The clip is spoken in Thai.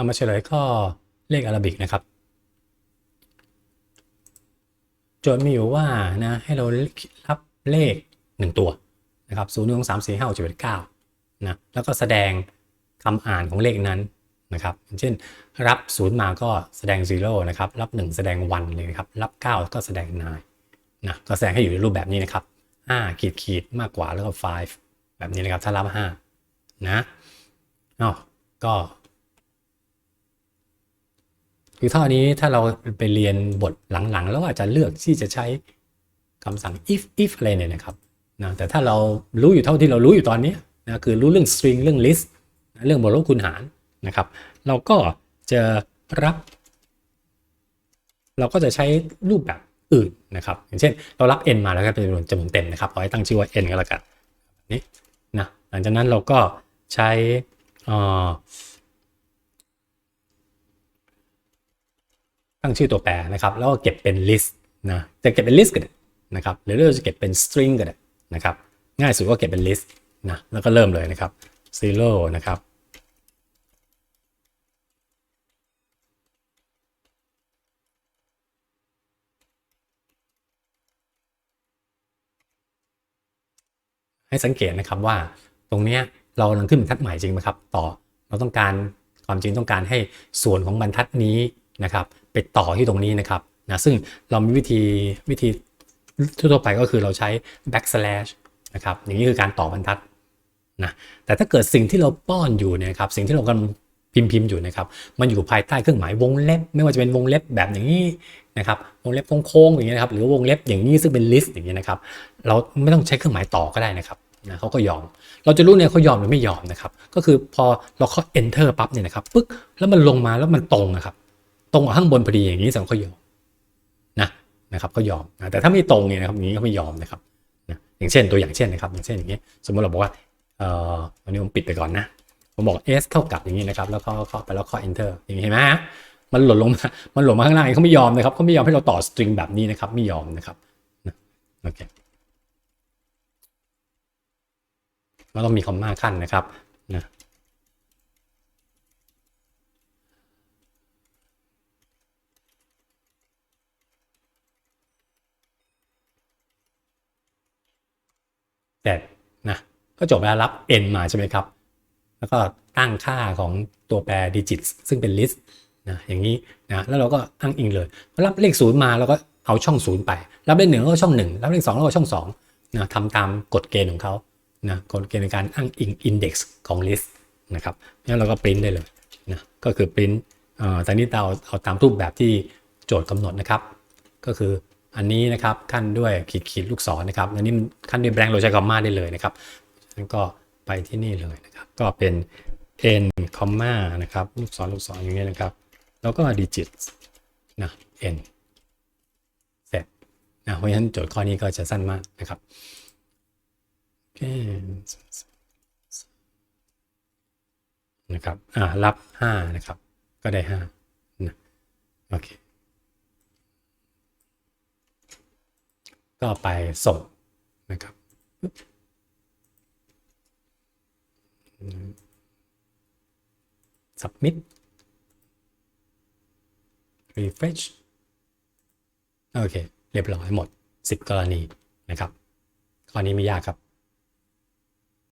เอามาเฉลยข้อเลขอาราบิกนะครับ โจทย์มีอยู่ว่านะให้เรารับเลข 1 ตัวนะครับ0 1 2 3 4 5 6 7 8 9นะแล้วก็แสดงคำอ่านของเลขนั้นนะครับเช่นรับ0มาก็แสดง0นะครับรับ 1 แสดง1เลยครับรับ 9 ก็แสดง9นะก็แสดงให้อยู่ในรูปแบบนี้นะครับ5ขีดขีดมากกว่าแล้วก็ 5 แบบนี้นะครับถ้ารับ5นะอ้าวก็ คือท่านี้ถ้าเราไปเรียนบทหลังๆ แล้วอาจจะเลือกที่จะใช้คำสั่ง if if อะไรเนี่ยนะครับนะแต่ถ้าเรารู้อยู่เท่าที่เรารู้อยู่ตอนนี้นะคือรู้เรื่อง string เรื่อง list นะเรื่องบทลบคูณหารนะครับ เราก็จะรับ เราก็จะใช้รูปแบบอื่นนะครับ อย่างเช่น เรารับ n มาแล้วก็เป็นจำนวนจำนวนเต็มนะครับขอให้ตั้งชื่อว่า n ก็แล้วกันนี้นะหลังจากนั้นเราก็ใช้อ่า ตั้งชื่อตัวแปรนะครับ แล้วก็เก็บเป็น list นะจะเก็บเป็น list ก็ได้นะครับหรือเราจะเก็บเป็น string ก็ได้นะครับ ง่ายสุดก็เก็บเป็น list นะแล้วก็เริ่มเลยนะครับ zero นะครับให้สังเกตนะครับว่าตรงนี้เรากำลังขึ้นบรรทัดใหม่จริงไหมครับ ต่อเราต้องการความจริงต้องการให้ส่วนของบรรทัดนี้ นะครับไปต่อที่ตรงนี้นะครับนะซึ่งเรามีวิธีวิธีทั่วไปก็คือเราใช้ backslash นะครับอย่างนี้คือการต่อบรรทัดนะแต่ถ้าเกิดสิ่งที่เราป้อนอยู่เนี่ยครับสิ่งที่เรากำลังพิมพ์พิมพ์อยู่นะครับมันอยู่ภายใต้เครื่องหมายวงเล็บ ไม่ว่าจะเป็นวงเล็บแบบอย่างนี้นะครับวงเล็บโค้งๆอย่างนี้นะครับหรือวงเล็บอย่างนี้ซึ่งเป็น list อย่างนี้นะครับเราไม่ต้องใช้เครื่องหมายต่อก็ได้นะครับนะเขาก็ยอม เราจะรู้เนี่ยเขายอมหรือไม่ยอมนะครับ ก็คือพอเราเคา enter ปั๊บเนี่ยนะครับปึ๊กแล้วมันลงมาแล้วมันตรงนะครับ ตรงกับข้างบนพอดีอย่างนี้สดงเขายอมนะนะครับเขายอมนะแต่ถ้าไม่ตรงเนี่ยนะครับอย่างนี้ก็ไม่ยอมนะครับนะอย่างเช่นตัวอย่างเช่นนะครับ อย่างเช่นอย่างนี้สมมติเราบอกว่าเอ่ออันนี้ผมปิดไปก่อนนะผมบอก s เท่ากับอย่างนี้นะครับ แล้วก็เคาไปแล้วเคาะ enter อย่างนี้เห็นไหมฮะมันหล่นลงมา มันหล่นมาข้างล่างเขาไม่ยอมนะครับเขาไม่ยอมให้เราต่อ string แบบนี้นะครับ ไม่ยอมนะครับโอเคเราต้องมีคอมมาขั้นนะครับนะ แต่นะก็จบแล้วรับ n มาใช่ไหมครับ แล้วก็ตั้งค่าของตัวแปร digits ซึ่งเป็น list นะอย่างนี้นะแล้วเราก็อ้างอิงเลยรับเลขศูนย์มาเราก็เอาช่องศูนย์ไป รับเลขหนึ่งก็ช่องหนึ่งรับเลขสองก็ช่องสองนะทำตามกฎเกณฑ์ของเขานะกฎเกณฑ์ในการอ้างอิง index ของ list นะครับแล้วเราก็ปริ้นได้เลยนะก็คือปริ้นเอ่อตอนนี้เราเอาตามรูปแบบที่โจทย์กำหนดนะครับ ก็คือ อันนี้นะครับขั้นด้วยขีดขีดลูกศรนะครับ อันนี้ขั้นด้วยแบงค์เราใช้คอมมาได้เลยนะครับแล้วก็ไปที่นี่เลยนะครับ ก็เป็น n คอมมานะครับลูกศรลูกศรอย่างเงี้ยนะครับ แล้วก็ digits นะ n เสร็จนะเพราะฉะนั้นโจทย์ข้อนี้ก็จะสั้นมากนะครับโอเคนะครับอ่ารับ 5 นะครับ ก็ได้5นะโอเค ก็ไปส่งนะครับ submit refresh โอเค เรียบร้อยหมด 10 กรณีนะครับ ข้อนี้ไม่ยากครับ